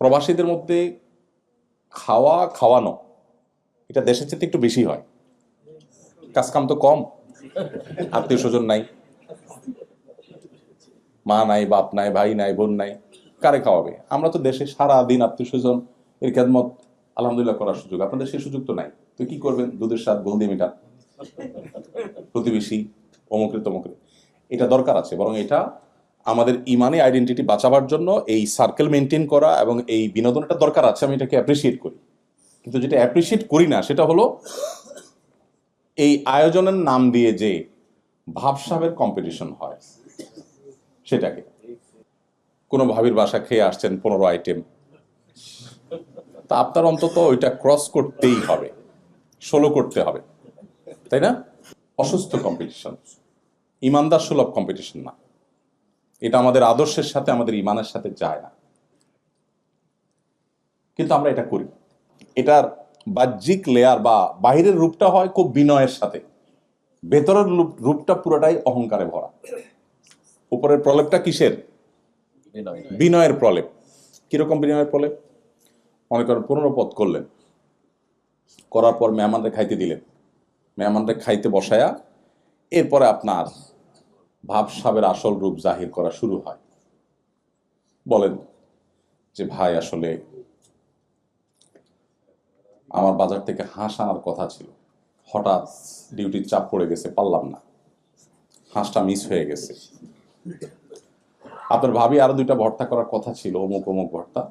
প্রবাসীদের মধ্যে খাওয়া, খাওয়ানো, এটা দেশের চেয়ে একটু বেশি হয়। কাজকাম তো কম আত্মীয় স্বজন নাই, মা নাই, বাপ নাই, ভাই নাই, বোন নাই, কারে খাওয়াবে? আমরা তো দেশে সারা দিন আত্মীয় স্বজন এর খেদমত আলহামদুলিল্লাহ করার সুযোগ, আপনাদের সেই সুযোগ তো নাই। তো কি করবেন? দুধের স্বাদ গোল দিয়ে মেটান প্রতিবেশী অমুকরে তমুকরে এটা দরকার আছে, বরং এটা আমাদের ইমানে আইডেন্টিটি বাঁচাবার জন্য এই সার্কেল মেনটেন করা এবং এই বিনোদনটা দরকার আছে, আমি এটাকে অ্যাপ্রিসিয়েট করি। কিন্তু যেটা অ্যাপ্রিসিয়েট করি না, সেটা হলো এই আয়োজনের নাম দিয়ে যে ভাবসাবের কম্পিটিশন হয়, সেটাকে। কোনো ভাবির বাসা খেয়ে আসছেন পনেরো আইটেম তা আপনার অন্তত ওইটা ক্রস করতেই হবে, ষোলো করতে হবে, তাই না? অসুস্থ কম্পিটিশন ইমানদার সুলভ কম্পিটিশন না। এটা আমাদের আদর্শের সাথে আমাদের ইমানের সাথে যায় না। কিন্তু আমরা এটা করি। এটার বাহ্যিক লেয়ার বা বাহিরের রূপটা হয় খুব বিনয়ের সাথে। ভেতরের রূপটা পুরোটাই অহংকারে ভরা। উপরের প্রলেপটা কিসের? বিনয়ের প্রলেপ। কীরকম বিনয়ের প্রলেপ? মনে করেন পনেরো পদ করলেন। করার পর মেহমানদের খাইতে দিলেন। মেহমানদের খাইতে বসায়া এরপরে আপনার ভাবসাবের আসল রূপ জাহির করা শুরু হয়। বলেন যে, ভাই, আসলে আমার বাজার থেকে হাঁস আনার কথা ছিল। হঠাৎ ডিউটির চাপ পড়ে গেছে, পারলাম না। হাঁসটা মিস হয়ে গেছে। আপনার ভাবি আরও দুইটা ভর্তা করার কথা ছিল, অমুক অমুক ভর্তা।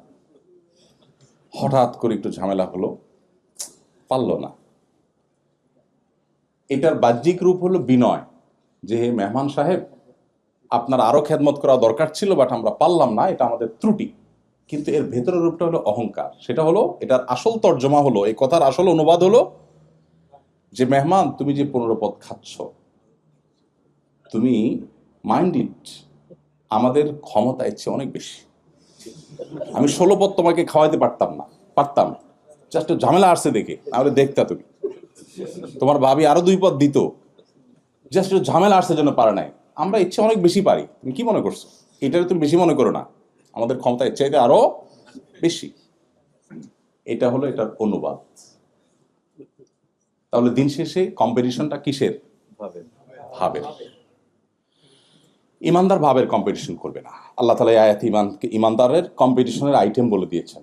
হঠাৎ করে একটু ঝামেলা হলো, পারল না। এটার বাহ্যিক রূপ হলো বিনয়। যে হে মেহমান সাহেব, আপনার আরও খেদমত করা দরকার ছিল বাট আমরা পারলাম না, এটা আমাদের ত্রুটি। কিন্তু এর ভেতরের রূপটা হলো অহংকার। সেটা হলো, এটার আসল তর্জমা হলো, এই কথার আসল অনুবাদ হলো যে, মেহমান, তুমি যে পনেরো পদ খাচ্ছ, তুমি মাইন্ড ইট আমাদের ক্ষমতা ইচ্ছে অনেক বেশি। আমি ষোলো পদ তোমাকে খাওয়াইতে পারতাম না, পারতাম। জাস্ট ঝামেলা আসছে দেখে তাহলে দেখতা তুমি। তোমার ভাবি আরও দুই পদ দিত। জাস্ট ঝামেলা আসছে জন্য পারে নাই। আমরা ইচ্ছে অনেক বেশি পারি। তুমি কি মনে করছ? এটারে তুমি বেশি মনে করো না। আমাদের ক্ষমতা এর চাইতে আরও বেশি। এটা হলো এটার অনুবাদ। তাহলে দিন শেষে কম্পিটিশনটা কিসের? ভাবের। ইমানদার ভাবের কম্পিটিশন করবে না। আল্লাহ তালা আয়াত ইমানকে ইমানদারের কম্পিটিশনের আইটেম বলে দিয়েছেন।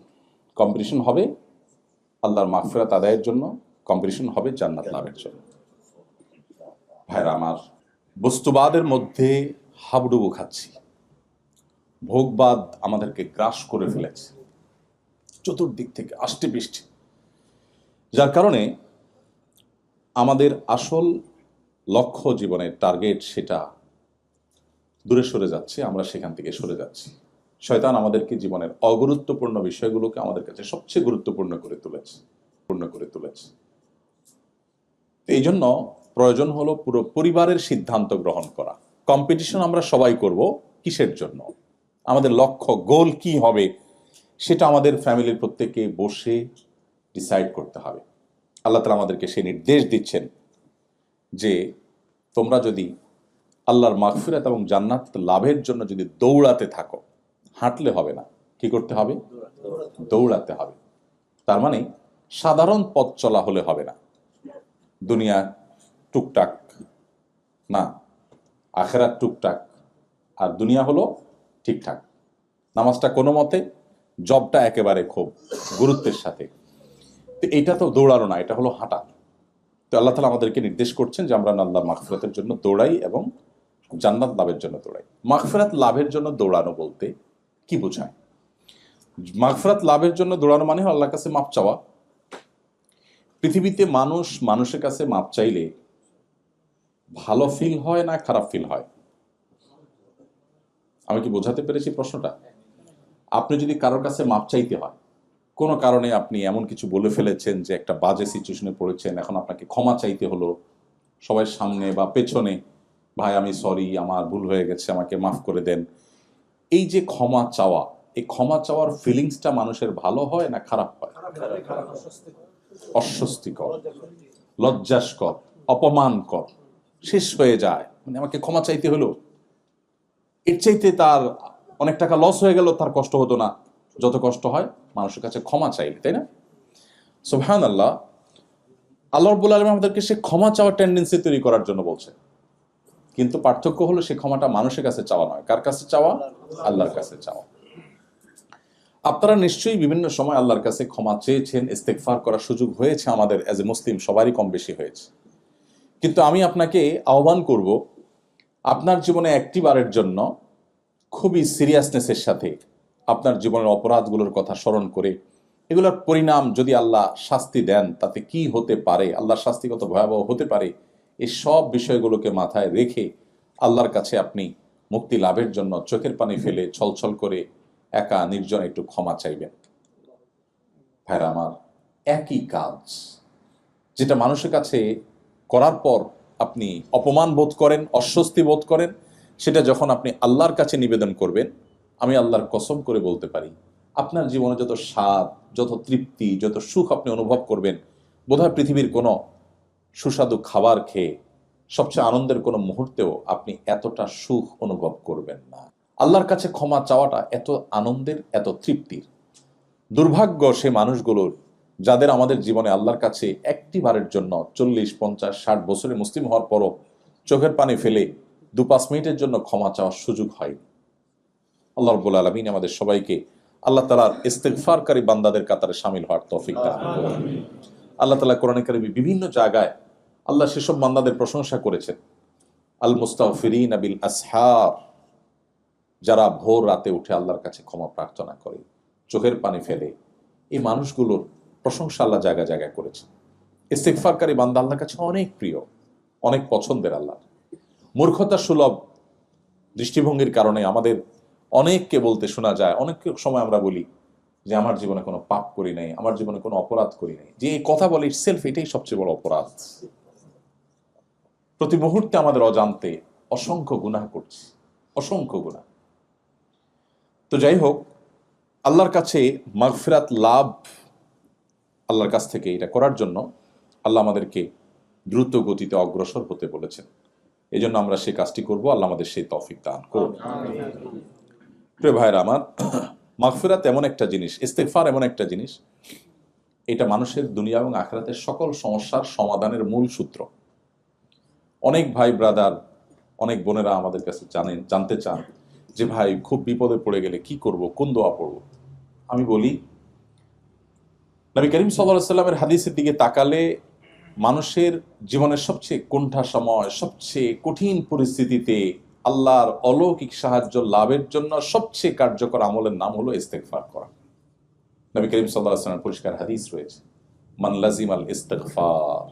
কম্পিটিশন হবে আল্লাহর মাগফিরাত আদায়ের জন্য কম্পিটিশন হবে জান্নাত লাভের জন্য। ভাইরা আমার বস্তুবাদের মধ্যে হাবুডুবু খাচ্ছি। ভোগবাদ আমাদেরকে গ্রাস করে ফেলেছে। চতুর্দিক থেকে আষ্টে পৃষ্ঠে যার কারণে আমাদের আসল লক্ষ্য জীবনের টার্গেট সেটা দূরে সরে যাচ্ছে, আমরা সেখান থেকে সরে যাচ্ছি। শয়তান আমাদেরকে জীবনের অগুরুত্বপূর্ণ বিষয়গুলোকে আমাদের কাছে সবচেয়ে গুরুত্বপূর্ণ করে তুলেছে। পূর্ণ করে তুলেছে। এই জন্য প্রয়োজন হলো পুরো পরিবারের সিদ্ধান্ত গ্রহণ করা। কম্পিটিশন আমরা সবাই করব কিসের জন্য? আমাদের লক্ষ্য গোল কি হবে? সেটা আমাদের ফ্যামিলির প্রত্যেকে বসে ডিসাইড করতে হবে। আল্লাহ তালা আমাদেরকে সেই নির্দেশ দিচ্ছেন যে তোমরা যদি আল্লাহর মাগফিরাত এবং জান্নাত লাভের জন্য যদি দৌড়াতে থাকো, হাঁটলে হবে না। কি করতে হবে? দৌড়াতে হবে। তার মানে সাধারণ পথ চলা হলে হবে না। দুনিয়া টুকটাক, না, আখেরাত টুকটাক আর দুনিয়া হলো ঠিকঠাক। নামাজটা কোনো মতে, জবটা একেবারে খুব গুরুত্বের সাথে। তো এটা তো দৌড়ানো না, এটা হলো হাঁটা। তো আল্লাহ তালা আমাদেরকে নির্দেশ করছেন যে আমরা আল্লাহ মাগফিরাতের জন্য দৌড়াই এবং জান্নাত লাভের জন্য দৌড়াই। মাগফিরাত লাভের জন্য দৌড়ানো বলতে কি বোঝায়? মাগফিরাত লাভের জন্য দৌড়ানো মানে আল্লাহর কাছে মাপ চাওয়া। পৃথিবীতে মানুষ মানুষের কাছে মাপ চাইলে ভালো ফিল হয় না খারাপ ফিল হয়? আমি কি বোঝাতে পেরেছি প্রশ্নটা? আপনি যদি কারোর কাছে মাপ চাইতে হয়, কোনো কারণে আপনি এমন কিছু বলে ফেলেছেন যে একটা বাজে সিচুয়েশনে পড়েছেন, এখন আপনাকে ক্ষমা চাইতে হলো, সবাই সামনে বা পেছনে, ভাই, আমি সরি আমার ভুল হয়ে গেছে, আমাকে মাফ করে দেন। এই যে ক্ষমা চাওয়া, এই ক্ষমা চাওয়ার ফিলিংসটা মানুষের ভালো হয় না খারাপ হয়? অস্বস্তিকর, লজ্জাস্কর, অপমানকর। শেষ হয়ে যায়। মানে আমাকে ক্ষমা চাইতে হলো। এর চাইতে তার অনেক টাকা লস হয়ে গেল, তার কষ্ট হতো না। যত কষ্ট হয়, মানুষের কাছে ক্ষমা চাইলে, তাই না? সুবহান আল্লাহ আল্লাহ রব্বুল আলম আমাদেরকে সে ক্ষমা চাওয়ার টেন্ডেন্সি তৈরি করার জন্য বলছে। কিন্তু পার্থক্য হলো সে ক্ষমাটা মানুষের কাছে চাওয়া নয়। কার কাছে চাওয়া? আল্লাহর কাছে চাওয়া। আপনারা নিশ্চয়ই বিভিন্ন সময় আল্লাহর কাছে ক্ষমা চেয়েছেন ইস্তেকফার করার সুযোগ হয়েছে আমাদের অ্যাজ এ মুসলিম সবারই কম বেশি হয়েছে। কিন্তু আমি আপনাকে আহ্বান করব, আপনার জীবনে একটি বারের জন্য খুবই সিরিয়াসনেসের সাথে আপনার জীবনের অপরাধগুলোর কথা স্মরণ করে, এগুলোর পরিণাম যদি আল্লাহ শাস্তি দেন, তাতে কি হতে পারে, আল্লাহর শাস্তি কত ভয়াবহ হতে পারে এই সব বিষয়গুলোকে মাথায় রেখে আল্লাহর কাছে আপনি মুক্তি লাভের জন্য চোখের পানি ফেলে ছলছল করে একা নির্জন একটু ক্ষমা চাইবেন। ভাইরা আমার, একই কাজ, যেটা মানুষের কাছে করার পর আপনি অপমান বোধ করেন, অস্বস্তি বোধ করেন, সেটা যখন আপনি আল্লাহর কাছে নিবেদন করবেন, আমি আল্লাহর কসম করে বলতে পারি, আপনার জীবনে যত স্বাদ, যত তৃপ্তি, যত সুখ আপনি অনুভব করবেন, বোধহয় পৃথিবীর কোনো সুস্বাদু খাবার খেয়ে, সবচেয়ে আনন্দের কোনো মুহূর্তেও আপনি এতটা সুখ অনুভব করবেন না। আল্লাহর কাছে ক্ষমা চাওয়াটা এত আনন্দের, এত তৃপ্তির। দুর্ভাগ্য সে মানুষগুলোর যাদের আমাদের জীবনে আল্লাহর কাছে একটি বারের জন্য চল্লিশ পঞ্চাশ ষাট বছরে মুসলিম হওয়ার পরও চোখের পানি ফেলে দু পাঁচ মিনিটের জন্য ক্ষমা চাওয়ার সুযোগ হয়নি আল্লাহ রব্বুল আলমিন আমাদের সবাইকে আল্লাহ তালার ইস্তেকফারকারী বান্দাদের কাতারে সামিল হওয়ার তৌফিক দান আল্লাহ তালা কোরআন কারিমে বিভিন্ন জায়গায় আল্লাহ সেসব বান্দাদের প্রশংসা করেছেন। আল মুস্তাফিরিন আবিল আসহার যারা ভোর রাতে উঠে আল্লাহর কাছে ক্ষমা প্রার্থনা করে চোখের পানি ফেলে। এই মানুষগুলোর প্রশংসা আল্লাহ জায়গা জায়গায় করেছেন। ইস্তেকফারকারী বান্দা আল্লাহর কাছে অনেক প্রিয়, অনেক পছন্দের আল্লাহ মূর্খতা সুলভ দৃষ্টিভঙ্গির কারণে আমাদের অনেককে বলতে শোনা যায়, অনেক সময় আমরা বলি যে আমার জীবনে কোনো পাপ করি নাই, আমার জীবনে কোনো অপরাধ করি নাই। যে এই কথা বলে সেলফ এটাই সবচেয়ে বড় অপরাধ। প্রতি মুহূর্তে আমাদের অজান্তে অসংখ্য গুনাহ করছি, অসংখ্য গুনাহ। তো যাই হোক, আল্লাহর কাছে মাগফিরাত, লাভ আল্লাহর কাছ থেকে এটা করার জন্য আল্লাহ আমাদেরকে দ্রুত গতিতে অগ্রসর হতে বলেছেন। এই জন্য আমরা সেই কাজটি করব। আল্লাহ আমাদের সেই তৌফিক দান করুন। প্রিয় ভাইরা আমার মাগফিরাত এমন একটা জিনিস ইস্তেকফার এমন একটা জিনিস, এটা মানুষের দুনিয়া এবং আখরাতের সকল সমস্যার সমাধানের মূল সূত্র। অনেক ভাই ব্রাদার, অনেক বোনেরা আমাদের কাছে জানেন, জানতে চান যে ভাই, খুব বিপদে পড়ে গেলে কি করব, কোন দোয়া পড়ব? আমি বলি নবী করিম সাল্লামের হাদিসের দিকে তাকালে মানুষের জীবনের সবচেয়ে কোণঠা সময় সবচেয়ে কঠিন পরিস্থিতিতে আল্লাহর অলৌকিক সাহায্য লাভের জন্য সবচেয়ে কার্যকর আমলের নাম হলো ইস্তেকফার করা। নবী করিম সাল্লাহ আসলামের পরিষ্কার হাদিস রয়েছে, মান লাজিম আল ইস্তেকফার